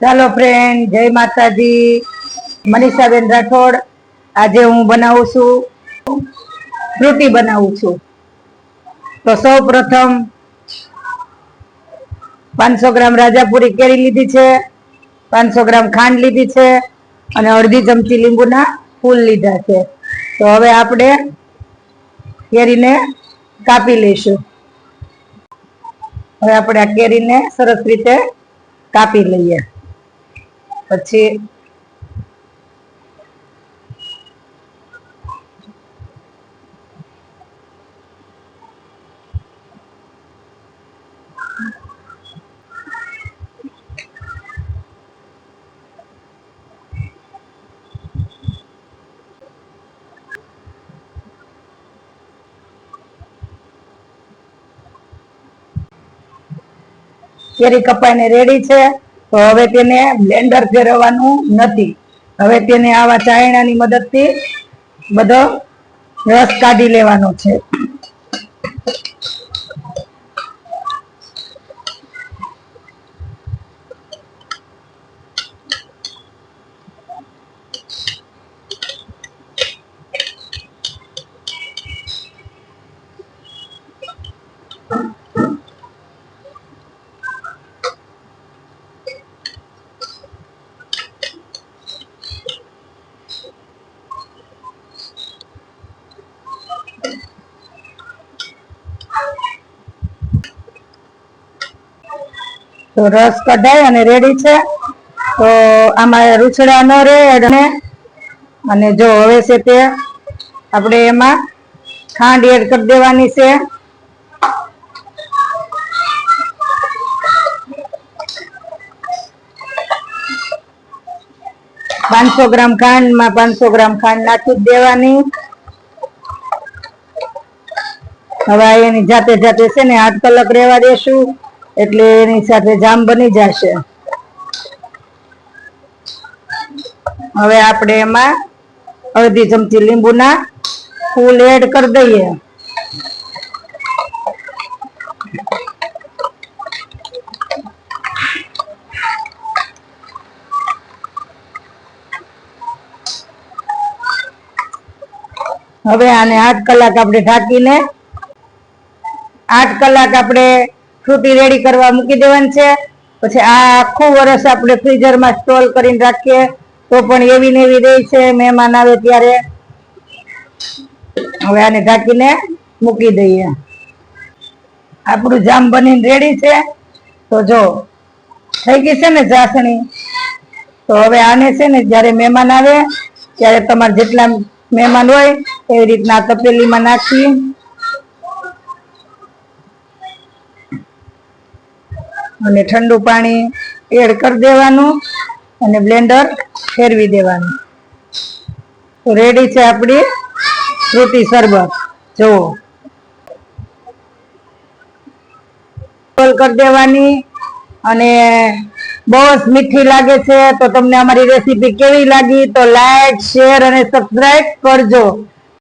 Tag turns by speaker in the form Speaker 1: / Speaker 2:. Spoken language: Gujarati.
Speaker 1: ચાલો ફ્રેન્ડ જય માતાજી. મનીષાબેન રાઠોડ, આજે હું બનાવું છું ફ્રૂટી બનાવું છું. તો સૌ પ્રથમ પાંચસો ગ્રામ રાજાપુરી કેરી લીધી છે, પાંચસો ગ્રામ ખાંડ લીધી છે, અને અડધી ચમચી લીંબુના ફૂલ લીધા છે. તો હવે આપણે કેરીને કાપી લઈશું. હવે આપણે આ કેરીને સરસ રીતે કાપી લઈએ. પછી કેરી કપાઈને રેડી છે. તો હવે તેને બ્લેન્ડર ફેરવવાનું નથી. હવે તેને આવા ચાયણાની મદદથી બધો રસ કાઢી લેવાનો છે. તો રસ કઢાઈ અને રેડી છે. તો આમાં રૂછડા ન રહે અને જો હવે છે તે આપણે એમાં ખાંડ એડ કરી દેવાની છે. પાંચસો ગ્રામ ખાંડમાં પાંચસો ગ્રામ ખાંડ નાખી દેવાની. હવે એની જાતે જાતે છે ને આઠ કલાક રહેવા દેશું. એટલે એની સાથે જામ બની જશે. હવે આપણે એમાં અડધી ચમચી લીંબુના ફૂલ એડ કરી દઈએ. હવે આને આઠ કલાક આપણે ઢાંકીને આઠ કલાક આપણે ફ્રૂટી રેડી કરવા મૂકી દેવાની છે. પછી આ આખું વર્ષ આપણે ફ્રીઝરમાં સ્ટોલ કરીને રાખીએ. તો પણ એવી ને એવી રહી છે, મહેમાન આવે ત્યારે. હવે આને ઢાંકીને મૂકી દઈએ. આપણું જામ બનીને રેડી છે. તો જો, થઈ ગઈ છે ને ચાસણી? તો હવે આને છે ને જ્યારે મહેમાન આવે, ત્યારે તમારે જેટલા મહેમાન હોય, એવી રીતના તપેલીમાં નાખી. અને ઠંડુ પાણી એડ કરી દેવાનું અને બ્લેન્ડર ફેરવી દેવાનું. તો રેડી છે આપણી ફ્રૂટી શરબત. જુઓ. કોલ કરી દેવાની અને બહુ જ મીઠી લાગે છે તો તમને અમારી રેસીપી કેવી લાગી તો લાઈક શેર અને સબસ્ક્રાઈબ કરજો.